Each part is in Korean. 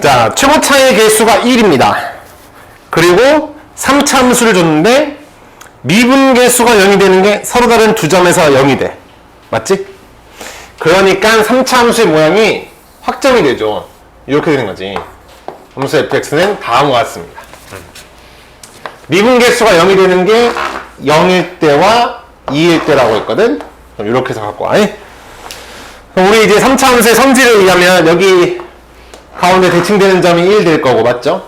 자, 최고 차의 개수가 1입니다. 그리고 3차 함수를 줬는데 미분 개수가 0이 되는 게 서로 다른 두 점에서 0이 돼. 맞지? 그러니까 3차 함수의 모양이 확정이 되죠. 이렇게 되는 거지. 함수 fx는 다음과 같습니다. 미분 개수가 0이 되는 게 0일 때와 2일 때라고 했거든. 그럼 이렇게 해서 갖고 와. 그럼 우리 이제 3차 함수의 성질을 의하면 여기 가운데 대칭되는 점이 1 될 거고 맞죠?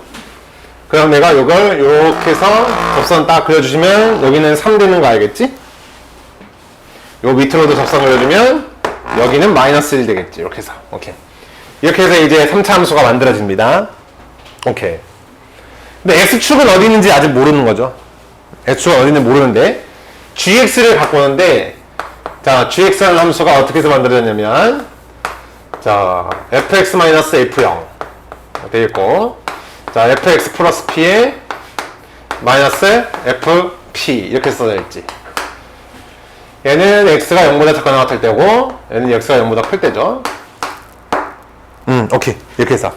그럼 내가 이걸 이렇게 해서 접선 딱 그려주시면 여기는 3 되는 거 알겠지? 요 밑으로도 접선 그려주면 여기는 마이너스 1 되겠지. 이렇게 해서. 오케이. 이렇게 해서 이제 3차 함수가 만들어집니다. 오케이. 근데 x축은 어디 있는지 아직 모르는 거죠? x축은 어디 있는지 모르는데 gx를 갖고 오는데 자 gx라는 함수가 어떻게 해서 만들어졌냐면 자 fx-f0 되어 있고? 자 fx 플러스 p에 마이너스 fp 이렇게 써져 있지. 얘는 x가 0보다 작거나 같을 때고 얘는 x가 0보다 클 때죠. 음 오케이. 이렇게 해서.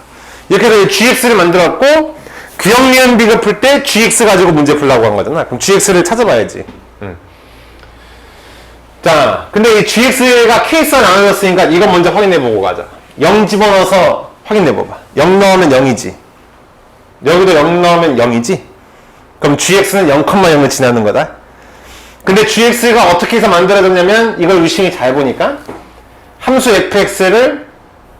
이렇게 해서 이 gx를 만들었고 규형리은 비급풀 때 gx 가지고 문제 풀라고 한 거잖아. 그럼 gx를 찾아봐야지. 음. 자 근데 이 gx가 케이스가 나눠졌으니까 이건 먼저 확인해보고 가자. 0 집어넣어서 확인해봐봐. 0 넣으면 0이지. 여기도 0 넣으면 0이지? 그럼 gx는 0,0을 지나는 거다? 근데 gx가 어떻게 해서 만들어졌냐면 이걸 유심히 잘 보니까 함수 fx를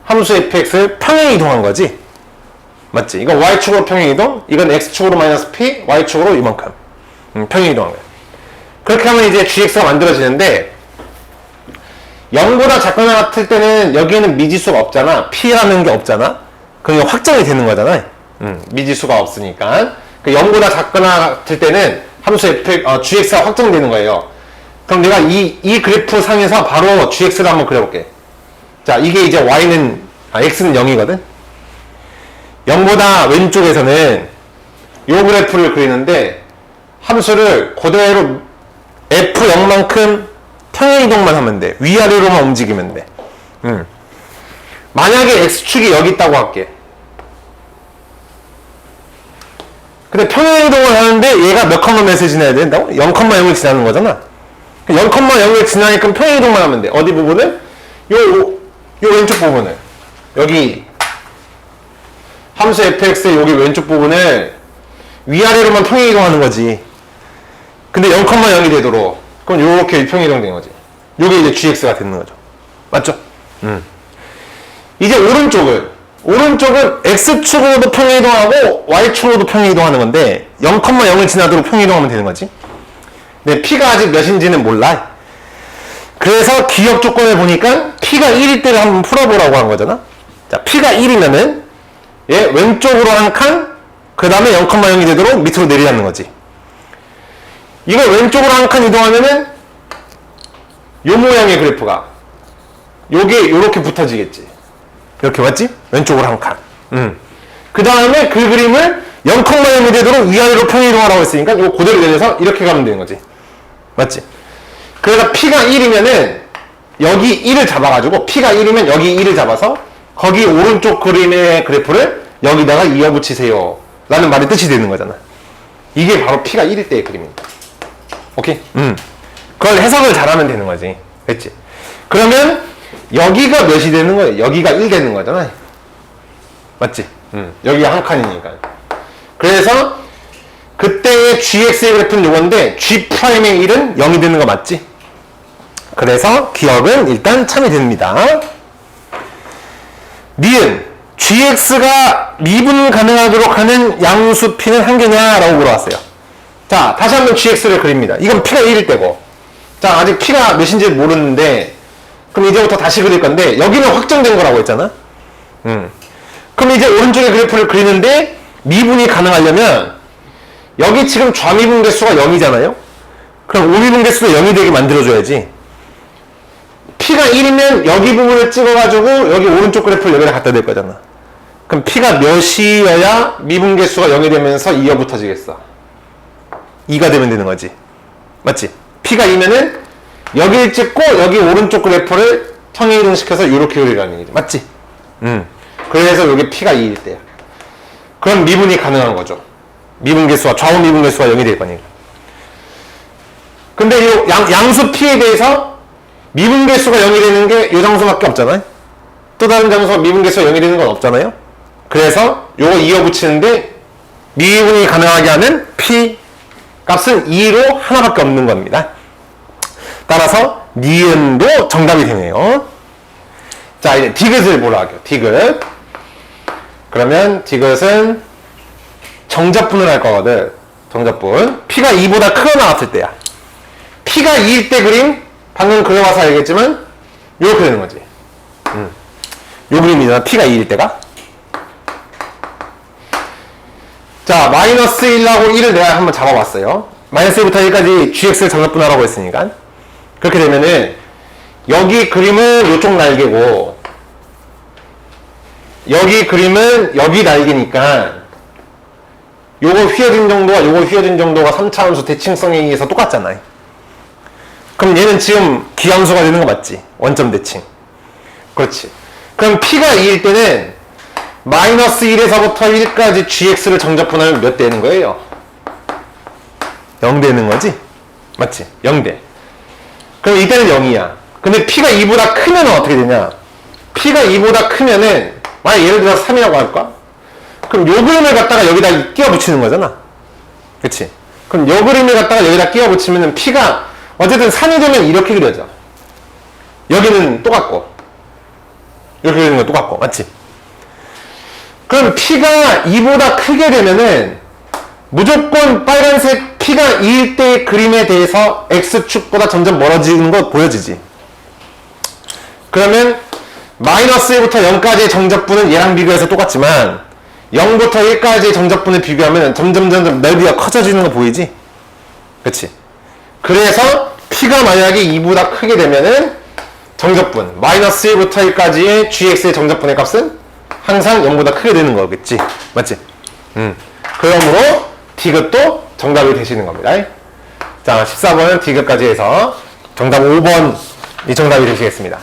함수 fx를 평행 이동한 거지? 맞지? 이건 y축으로 평행 이동 이건 x축으로 마이너스 p y축으로 이만큼. 음, 평행 이동한 거야 그렇게 하면 이제 gx가 만들어지는데 0보다 작거나 같을 때는 여기에는 미지수가 없잖아. P라는 게 없잖아. 그럼 확정이 되는 거잖아. 음, 미지수가 없으니까. 그 0보다 작거나 같을 때는 함수 f, 어, gx가 확정되는 거예요. 그럼 내가 이, 이 그래프 상에서 바로 gx를 한번 그려볼게. 자 이게 이제 y는 아, x는 0이거든? 0보다 왼쪽에서는 요 그래프를 그리는데 함수를 그대로 f0만큼 평행 이동만 하면 돼. 위아래로만 움직이면 돼. 음. 만약에 x축이 여기 있다고 할게. 근데 평행 이동을 하는데 얘가 몇 컴마 몇을 지나야 된다고? 0,0을 지나는 거잖아. 0,0을 지나니까 평행 이동만 하면 돼. 어디 부분을? 요, 요 왼쪽 부분을. 여기 함수 fx의 여기 왼쪽 부분을 위아래로만 평행 이동하는 거지. 근데 0,0이 되도록 그럼 요렇게 평행 이동된 거지. 요게 이제 gx가 되는 거죠. 맞죠? 음. 이제 오른쪽은 오른쪽은 x축으로도 평행 이동하고 y축으로도 평행 이동하는 건데 0,0을 지나도록 평행 이동하면 되는 거지. 근데 p가 아직 몇인지는 몰라. 그래서 기억 조건을 보니까 p가 1일 때를 한번 풀어보라고 한 거잖아. 자, p가 1이면은 얘 왼쪽으로 한 칸, 그 다음에 0,0이 되도록 밑으로 내리라는 거지. 이걸 왼쪽으로 한 칸 이동하면은 요 모양의 그래프가 요게 요렇게 붙어지겠지. 이렇게 맞지? 왼쪽으로 한 칸. 음. 그 다음에 그 그림을 0,0이 되도록 위아래로 평행 이동하라고 했으니까 이거 그대로 내려서 이렇게 가면 되는 거지. 맞지? 그래서 P가 1이면은 여기 1을 잡아가지고 P가 1이면 여기 1을 잡아서 거기 오른쪽 그림의 그래프를 여기다가 이어 붙이세요. 라는 말이 뜻이 되는 거잖아. 이게 바로 P가 1일 때의 그림입니다. 오케이? 음. 그걸 해석을 잘하면 되는 거지. 됐지? 그러면 여기가 몇이 되는 거예요? 여기가 1 되는 거잖아. 맞지? 음. 여기가 한 칸이니까. 그래서 그때의 gx의 그래프는 요건데 g'의 1은 0이 되는 거 맞지? 그래서 기억은 일단 참이 됩니다. 니은 gx가 미분 가능하도록 하는 양수 p는 한 개냐라고 물어봤어요. 자, 다시 한번 gx를 그립니다. 이건 p가 1일 때고. 자, 아직 p가 몇인지 모르는데, 그럼 이제부터 다시 그릴 건데, 여기는 확정된 거라고 했잖아? 음. 그럼 이제 오른쪽에 그래프를 그리는데, 미분이 가능하려면, 여기 지금 좌미분 개수가 0이잖아요? 그럼 우미분 개수도 0이 되게 만들어줘야지. p가 1이면 여기 부분을 찍어가지고, 여기 오른쪽 그래프를 여기다 갖다 댈 거잖아. 그럼 p가 몇이어야 미분 개수가 0이 되면서 2어 붙어지겠어? 2가 되면 되는 거지. 맞지? P가 2면은 여기를 찍고 여기 오른쪽 그래프를 평행 이동시켜서 이렇게 그리라는 얘기지. 맞지? 음. 그래서 이게 P가 2일 때야. 그럼 미분이 가능한 거죠. 미분계수와 좌우 미분계수가 0이 될 거니까. 근데 이 양, 양수 P에 대해서 미분계수가 0이 되는 게 이 장수밖에 없잖아요. 또 다른 장수가 미분계수가 0이 되는 건 없잖아요. 그래서 요거 이어 붙이는데 미분이 가능하게 하는 P 값은 2로 하나밖에 없는 겁니다. 따라서 니은도 정답이 되네요. 자, 이제 디귿을 보러 할게요. 디귿. 그러면 디귿은 정접분을 할 거거든. 정접분. P가 2보다 크거나 같을 때야. P가 2일 때 그림, 방금 그려봐서 알겠지만, 이렇게 되는 거지. 음. 요 그림이잖아. P가 2일 때가. 자, 마이너스 1하고 1을 내가 한번 잡아봤어요. 마이너스 1부터 1까지 gx를 정답분하라고 했으니까. 그렇게 되면은, 여기 그림은 요쪽 날개고, 여기 그림은 여기 날개니까, 요거 휘어진 정도와 요거 휘어진 정도가 3차함수 대칭성에 의해서 똑같잖아요. 그럼 얘는 지금 기함수가 되는 거 맞지? 원점 대칭. 그렇지. 그럼 P가 2일 때는 마이너스 1에서부터 1까지 gx를 정적분하면 몇 되는 거예요? 0 되는 거지? 맞지? 0대. 그럼 이때는 0이야. 근데 P가 2보다 크면 어떻게 되냐? P가 2보다 크면은, 만약 예를 들어서 3이라고 할까? 그럼 요 그림을 갖다가 여기다 끼워 붙이는 거잖아. 그치? 그럼 요 그림을 갖다가 여기다 끼워 붙이면은 P가 어쨌든 3이 되면 이렇게 그려져. 여기는 똑같고. 이렇게 그리는 건 똑같고. 맞지? 그럼 P가 2보다 크게 되면은 무조건 빨간색 P가 2일 때의 그림에 대해서 X축보다 점점 멀어지는 거 보여지지. 그러면 마이너스 1부터 0까지의 정적분은 얘랑 비교해서 똑같지만 0부터 1까지의 정적분을 비교하면 점점 점점 넓이가 커져지는 거 보이지? 그치? 그래서 P가 만약에 2보다 크게 되면은 정적분 마이너스 1부터 1까지의 gx의 정적분의 값은 항상 0보다 크게 되는 거겠지 맞지? 음. 그러므로 디귿도 정답이 되시는 겁니다 자 14번은 디귿까지 해서 정답 5번이 정답이 되시겠습니다